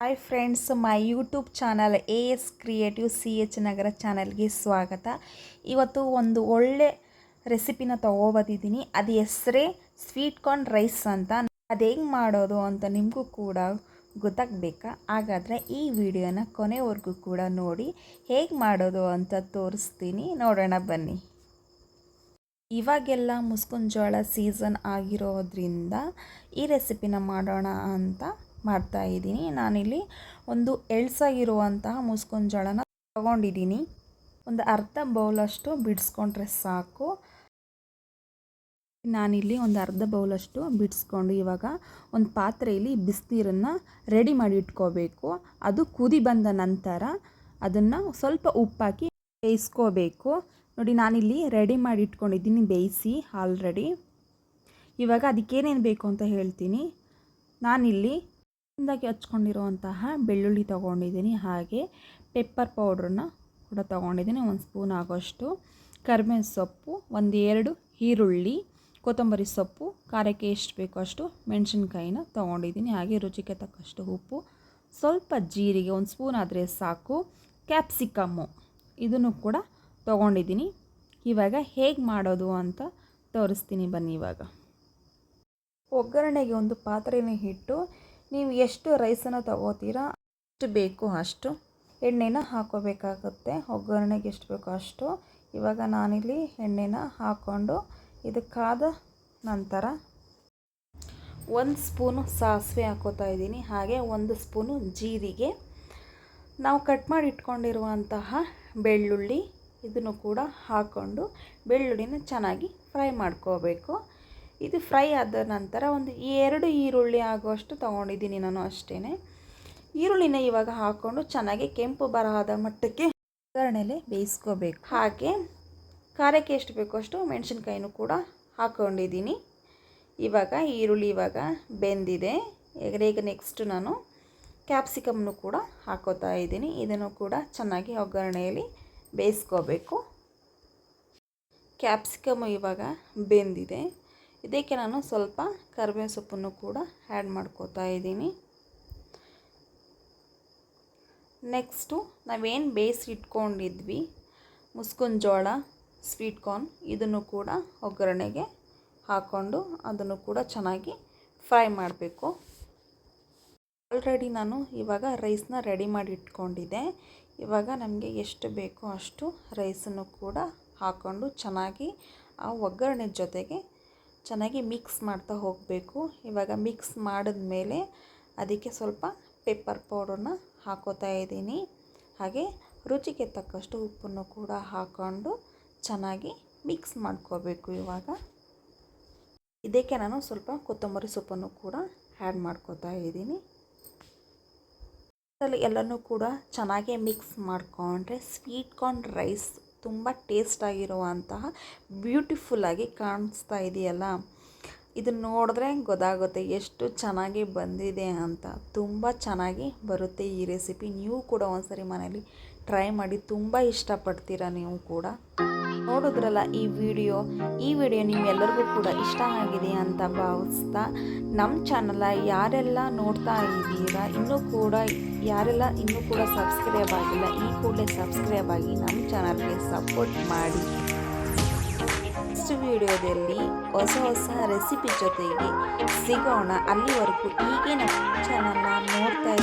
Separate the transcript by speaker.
Speaker 1: Hi friends my YouTube channel A S creative C H ನಗರ ಚಾನಲ್ಗೆ ಸ್ವಾಗತ. ಇವತ್ತು ಒಂದು ಒಳ್ಳೆ ರೆಸಿಪಿನ ತೊಗೊಬಂದಿದ್ದೀನಿ. ಅದು ಹೆಸರೇ ಸ್ವೀಟ್ ಕಾರ್ನ್ ರೈಸ್ ಅಂತ. ಅದು ಹೆಂಗೆ ಮಾಡೋದು ಅಂತ ನಿಮಗೂ ಕೂಡ ಗೊತ್ತಾಗಬೇಕಾ? ಹಾಗಾದರೆ ಈ ವಿಡಿಯೋನ ಕೊನೆವರೆಗೂ ಕೂಡ ನೋಡಿ. ಹೇಗೆ ಮಾಡೋದು ಅಂತ ತೋರಿಸ್ತೀನಿ. ನೋಡೋಣ ಬನ್ನಿ. ಇವಾಗೆಲ್ಲ ಮುಸ್ಕುಂಜೋಳ ಸೀಸನ್ ಆಗಿರೋದ್ರಿಂದ ಈ ರೆಸಿಪಿನ ಮಾಡೋಣ ಅಂತ ಮಾಡ್ತಾ ಇದ್ದೀನಿ. ನಾನಿಲ್ಲಿ ಒಂದು ಎಳ್ಸಾಗಿರುವಂತಹ ಮುಸ್ಕಿನ ಜೋಳನ ತಗೊಂಡಿದ್ದೀನಿ. ಒಂದು ಅರ್ಧ ಬೌಲಷ್ಟು ಬಿಡಿಸ್ಕೊಂಡ್ರೆ ಸಾಕು. ನಾನಿಲ್ಲಿ ಒಂದು ಅರ್ಧ ಬೌಲಷ್ಟು ಬಿಡಿಸ್ಕೊಂಡು ಇವಾಗ ಒಂದು ಪಾತ್ರೆಯಲ್ಲಿ ಬಿಸಿನೀರನ್ನು ರೆಡಿ ಮಾಡಿ ಇಟ್ಕೋಬೇಕು. ಅದು ಕುದಿ ಬಂದ ನಂತರ ಅದನ್ನು ಸ್ವಲ್ಪ ಉಪ್ಪಾಕಿ ಬೇಯಿಸ್ಕೋಬೇಕು. ನೋಡಿ, ನಾನಿಲ್ಲಿ ರೆಡಿ ಮಾಡಿ ಇಟ್ಕೊಂಡಿದ್ದೀನಿ ಬೇಯಿಸಿ ಆಲ್ರೆಡಿ. ಇವಾಗ ಅದಕ್ಕೇನೇನು ಬೇಕು ಅಂತ ಹೇಳ್ತೀನಿ. ನಾನಿಲ್ಲಿ ಇಂದಾಗಿ ಹಚ್ಕೊಂಡಿರುವಂತಹ ಬೆಳ್ಳುಳ್ಳಿ ತೊಗೊಂಡಿದ್ದೀನಿ. ಹಾಗೆ ಪೆಪ್ಪರ್ ಪೌಡ್ರನ್ನ ಕೂಡ ತೊಗೊಂಡಿದ್ದೀನಿ. ಒಂದು ಸ್ಪೂನ್ ಆಗೋಷ್ಟು ಕರಿಬೇವಿನ ಸೊಪ್ಪು ಒಂದು ಎರಡು ಈರುಳ್ಳಿ, ಕೊತ್ತಂಬರಿ ಸೊಪ್ಪು, ಖಾರಕ್ಕೆ ಎಷ್ಟು ಬೇಕೋ ಅಷ್ಟು ಮೆಣಸಿನ್ಕಾಯಿನ ತೊಗೊಂಡಿದ್ದೀನಿ. ಹಾಗೆ ರುಚಿಗೆ ತಕ್ಕಷ್ಟು ಉಪ್ಪು, ಸ್ವಲ್ಪ ಜೀರಿಗೆ, ಒಂದು ಸ್ಪೂನ್ ಆದರೆ ಸಾಕು ಕ್ಯಾಪ್ಸಿಕಮ್ಮು ಇದನ್ನು ಕೂಡ ತೊಗೊಂಡಿದ್ದೀನಿ. ಇವಾಗ ಹೇಗೆ ಮಾಡೋದು ಅಂತ ತೋರಿಸ್ತೀನಿ ಬನ್ನಿ ಇವಾಗ. ಒಗ್ಗರಣೆಗೆ ಒಂದು ಪಾತ್ರೆನ ಇಟ್ಟು ನೀವು ಎಷ್ಟು ರೈಸನ್ನು ತಗೋತೀರಾ, ಅಷ್ಟು ಬೇಕು ಅಷ್ಟು. ಎಣ್ಣೆನ ಹಾಕೋಬೇಕಾಗುತ್ತೆ. ಒಗ್ಗರಣೆಗೆ ಎಷ್ಟು ಬೇಕೋ ಅಷ್ಟು. ಇವಾಗ ನಾನಿಲ್ಲಿ ಎಣ್ಣೆನ ಹಾಕ್ಕೊಂಡು ಇದಕ್ಕಾದ ನಂತರ ಒಂದು ಸ್ಪೂನು ಸಾಸಿವೆ ಹಾಕೋತಾ ಇದ್ದೀನಿ. ಹಾಗೆ ಒಂದು ಸ್ಪೂನು ಜೀರಿಗೆ. ನಾವು ಕಟ್ ಮಾಡಿ ಇಟ್ಕೊಂಡಿರುವಂತಹ ಬೆಳ್ಳುಳ್ಳಿ ಇದನ್ನು ಕೂಡ ಹಾಕ್ಕೊಂಡು ಬೆಳ್ಳುಳ್ಳಿನ ಚೆನ್ನಾಗಿ ಫ್ರೈ ಮಾಡ್ಕೋಬೇಕು. ಇದು ಫ್ರೈ ಆದ ನಂತರ ಒಂದು ಎರಡು ಈರುಳ್ಳಿ ಆಗುವಷ್ಟು ತೊಗೊಂಡಿದ್ದೀನಿ ನಾನು ಅಷ್ಟೇ ಈರುಳ್ಳಿನ ಇವಾಗ ಹಾಕ್ಕೊಂಡು ಚೆನ್ನಾಗಿ ಕೆಂಪು ಬರಹದ ಮಟ್ಟಕ್ಕೆ ಒಗ್ಗರಣೆಲೆ ಬೇಯಿಸ್ಕೋಬೇಕು. ಹಾಗೆ ಖಾರಕ್ಕೆ ಎಷ್ಟು ಬೇಕೋ ಅಷ್ಟು ಮೆಣಸಿನ್ಕಾಯಿನೂ ಕೂಡ ಹಾಕ್ಕೊಂಡಿದ್ದೀನಿ ಇವಾಗ ಈರುಳ್ಳಿ ಇವಾಗ ಬೆಂದಿದೆ. ಈಗ ನೆಕ್ಸ್ಟ್ ನಾನು ಕ್ಯಾಪ್ಸಿಕಮ್ನು ಕೂಡ ಹಾಕೋತಾ ಇದ್ದೀನಿ. ಇದನ್ನು ಕೂಡ ಚೆನ್ನಾಗಿ ಒಗ್ಗರಣೆಯಲ್ಲಿ ಬೇಯಿಸ್ಕೋಬೇಕು. ಕ್ಯಾಪ್ಸಿಕಮ್ ಇವಾಗ ಬೆಂದಿದೆ. ಇದಕ್ಕೆ ನಾನು ಸ್ವಲ್ಪ ಕರಿಬೇವು ಸೊಪ್ಪನ್ನು ಕೂಡ ಆ್ಯಡ್ ಮಾಡ್ಕೋತಾ ಇದ್ದೀನಿ. ನೆಕ್ಸ್ಟು ನಾವೇನು ಬೇಸ್ ಇಟ್ಕೊಂಡಿದ್ವಿ ಮುಸ್ಕುನ್ ಜೋಳ ಸ್ವೀಟ್ ಕಾರ್ನ್ ಇದನ್ನು ಕೂಡ ಒಗ್ಗರಣೆಗೆ ಹಾಕ್ಕೊಂಡು ಅದನ್ನು ಕೂಡ ಚೆನ್ನಾಗಿ ಫ್ರೈ ಮಾಡಬೇಕು. ಆಲ್ರೆಡಿ ನಾನು ಇವಾಗ ರೈಸ್ನ ರೆಡಿ ಮಾಡಿ ಇಟ್ಕೊಂಡಿದ್ದೆ. ಇವಾಗ ನಮಗೆ ಎಷ್ಟು ಬೇಕೋ ಅಷ್ಟು ರೈಸನ್ನು ಕೂಡ ಹಾಕ್ಕೊಂಡು ಚೆನ್ನಾಗಿ ಆ ಒಗ್ಗರಣೆ ಜೊತೆಗೆ ಚೆನ್ನಾಗಿ ಮಿಕ್ಸ್ ಮಾಡ್ತಾ ಹೋಗಬೇಕು. ಇವಾಗ ಮಿಕ್ಸ್ ಮಾಡಿದ್ಮೇಲೆ ಅದಕ್ಕೆ ಸ್ವಲ್ಪ ಪೆಪ್ಪರ್ ಪೌಡರನ್ನ ಹಾಕೋತಾ ಇದ್ದೀನಿ. ಹಾಗೆ ರುಚಿಗೆ ತಕ್ಕಷ್ಟು ಉಪ್ಪನ್ನು ಕೂಡ ಹಾಕ್ಕೊಂಡು ಚೆನ್ನಾಗಿ ಮಿಕ್ಸ್ ಮಾಡ್ಕೋಬೇಕು ಇವಾಗ. ಇದಕ್ಕೆ ನಾನು ಸ್ವಲ್ಪ ಕೊತ್ತಂಬರಿ ಸೊಪ್ಪನ್ನು ಕೂಡ ಆ್ಯಡ್ ಮಾಡ್ಕೋತಾ ಇದ್ದೀನಿ. ಎಲ್ಲನೂ ಕೂಡ ಚೆನ್ನಾಗಿ ಮಿಕ್ಸ್ ಮಾಡಿಕೊಂಡ್ರೆ ಸ್ವೀಟ್ ಕಾರ್ನ್ ರೈಸ್ ತುಂಬ ಟೇಸ್ಟಾಗಿರುವಂತಹ ಬ್ಯೂಟಿಫುಲ್ಲಾಗಿ ಕಾಣಿಸ್ತಾ ಇದೆಯಲ್ಲ? ಇದನ್ನು ನೋಡಿದ್ರೆ ಗೊತ್ತಾಗುತ್ತೆ ಎಷ್ಟು ಚೆನ್ನಾಗಿ ಬಂದಿದೆ ಅಂತ. ತುಂಬ ಚೆನ್ನಾಗಿ ಬರುತ್ತೆ ಈ ರೆಸಿಪಿ. ನೀವು ಕೂಡ ಒಂದ್ಸರಿ ಮನೇಲಿ ಟ್ರೈ ಮಾಡಿ. ತುಂಬ ಇಷ್ಟಪಡ್ತೀರಾ ನೀವು ಕೂಡ? ನೋಡಿದ್ರಲ್ಲ ಈ ವಿಡಿಯೋ ಈ ವಿಡಿಯೋ ನಿಮ್ಮೆಲ್ಲರಿಗೂ ಕೂಡ ಇಷ್ಟ ಆಗಿದೆ ಅಂತ ಭಾವಿಸ್ತಾ ನಮ್ಮ ಚಾನಲ ಯಾರೆಲ್ಲ ನೋಡ್ತಾ ಇದ್ದೀರಾ, ಇನ್ನೂ ಕೂಡ ಯಾರೆಲ್ಲ ಇನ್ನೂ ಕೂಡ ಸಬ್ಸ್ಕ್ರೈಬ್ ಆಗಿಲ್ಲ, ಈ ಕೂಡಲೇ ಸಬ್ಸ್ಕ್ರೈಬ್ ಆಗಿ ನಮ್ಮ ಚಾನಲ್ಗೆ ಸಪೋರ್ಟ್ ಮಾಡಿ. ನೆಕ್ಸ್ಟ್ ವಿಡಿಯೋದಲ್ಲಿ ಹೊಸ ಹೊಸ ರೆಸಿಪಿ ಜೊತೆಗೆ ಸಿಗೋಣ. ಅಲ್ಲಿವರೆಗೂ ನಮ್ಮ ಚಾನಲ್ನ ನೋಡ್ತಾ